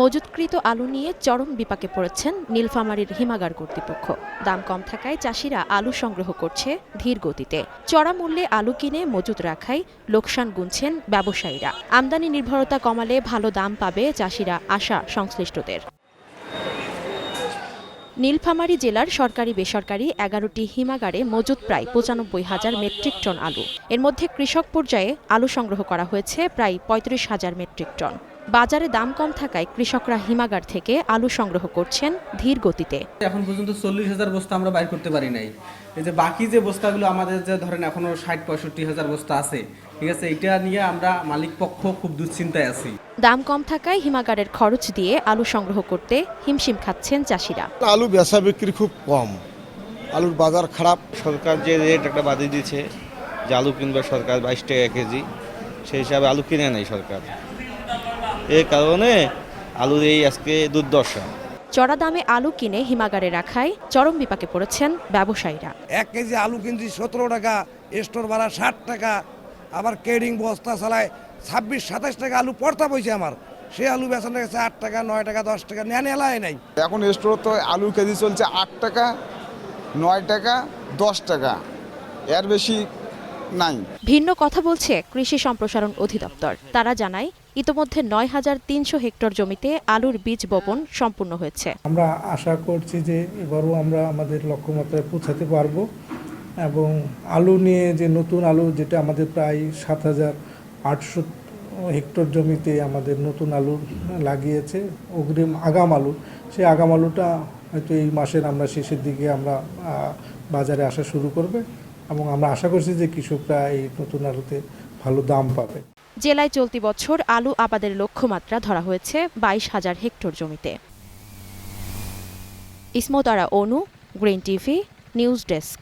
মজুতকৃত আলু নিয়ে চরম বিপাকে পড়েছেন নীলফামারীর হিমাগার কর্তৃপক্ষ। দাম কম থাকায় চাষিরা আলু সংগ্রহ করছে ধীর গতিতে। চড়া মূল্যে আলু কিনে মজুত রাখায় লোকসান গুনছেন ব্যবসায়ীরা। আমদানি নির্ভরতা কমালে ভালো দাম পাবে চাষিরা আশা সংশ্লিষ্টদের। নীলফামারী জেলার সরকারি বেসরকারি এগারোটি হিমাগারে মজুত প্রায় পঁচানব্বই হাজার মেট্রিক টন আলু। এর মধ্যে কৃষক পর্যায়ে আলু সংগ্রহ করা হয়েছে প্রায় পঁয়ত্রিশ হাজার মেট্রিক টন। বাজারে দাম কম থাকায় কৃষকরা হিমাগার থেকে আলু সংগ্রহ করছেন ধীর গতিতে। এখন পর্যন্ত চল্লিশ হাজার বস্তা আমরা বাইর করতে পারি নাই। এই যে বাকি যে বস্তাগুলো আমাদের যে ধরেন এখনও ষাট পঁয়ষট্টি হাজার বস্তা আছে ঠিক আছে এটা নিয়ে আমরা মালিক পক্ষ খুব দুশ্চিন্তায় আছি। দাম কম থাকায় হিমাগারের খরচ দিয়ে আলু সংগ্রহ করতে হিমশিম খাচ্ছেন চাষিরা। আলু বেচা বিক্রি খুব কম। আলুর বাজার খারাপ। সরকার যে রেট একটা বাদি দিচ্ছে যে আলু কিনবে সরকার বাইশ টাকা কেজি সেই হিসাবে আলু কিনে নেয় সরকার। এই কারণে আলুর এই আজকে দুর্দশা। চড়া দামে আলু কিনে হিমাগারে রাখায় চরম বিপাকে পড়েছেন ব্যবসায়ীরা। এক কেজি আলু কিনছি সতেরো টাকা স্টোর ভাড়া ষাট টাকা আবার কেডিং বস্তা চালায় ছাব্বিশ সাতাশ টাকা আলু পড়তা পয়সা আমার। সেই আলু বেচানো গেছে আট টাকা নয় টাকা দশ টাকা নেন এলাই নাই। এখন স্টোর তো আলু কেজি চলছে আট টাকা নয় টাকা দশ টাকা। এর বেশি নাই। ভিন্ন কথা বলছে কৃষি সম্প্রসারণ অধিদপ্তর। তারা জানায় ইতোমধ্যে নয় হাজার তিনশো হেক্টর জমিতে আলুর বীজ বপন সম্পূর্ণ হয়েছে। আমরা আশা করছি যে এবারও আমরা আমাদের লক্ষ্যমাত্রায় পৌঁছাতে পারব এবং আলু নিয়ে যে নতুন আলু যেটা আমাদের প্রায় সাত হাজার আটশো হেক্টর জমিতে আমাদের নতুন আলু লাগিয়েছে অগ্রিম আগাম আলু সেই আগাম আলুটা হয়তো এই মাসের আমরা শেষের দিকে আমরা বাজারে আসা শুরু করবে। এবং আমরা আশা করছি যে কৃষকরা এই নতুন আলুতে ভালো দাম পাবে। জেলায় চলতি বছর আলু আবাদের লক্ষ্যমাত্রা ধরা হয়েছে বাইশ হাজার হেক্টর জমিতে। Ismatara Anu, green TV, news desk.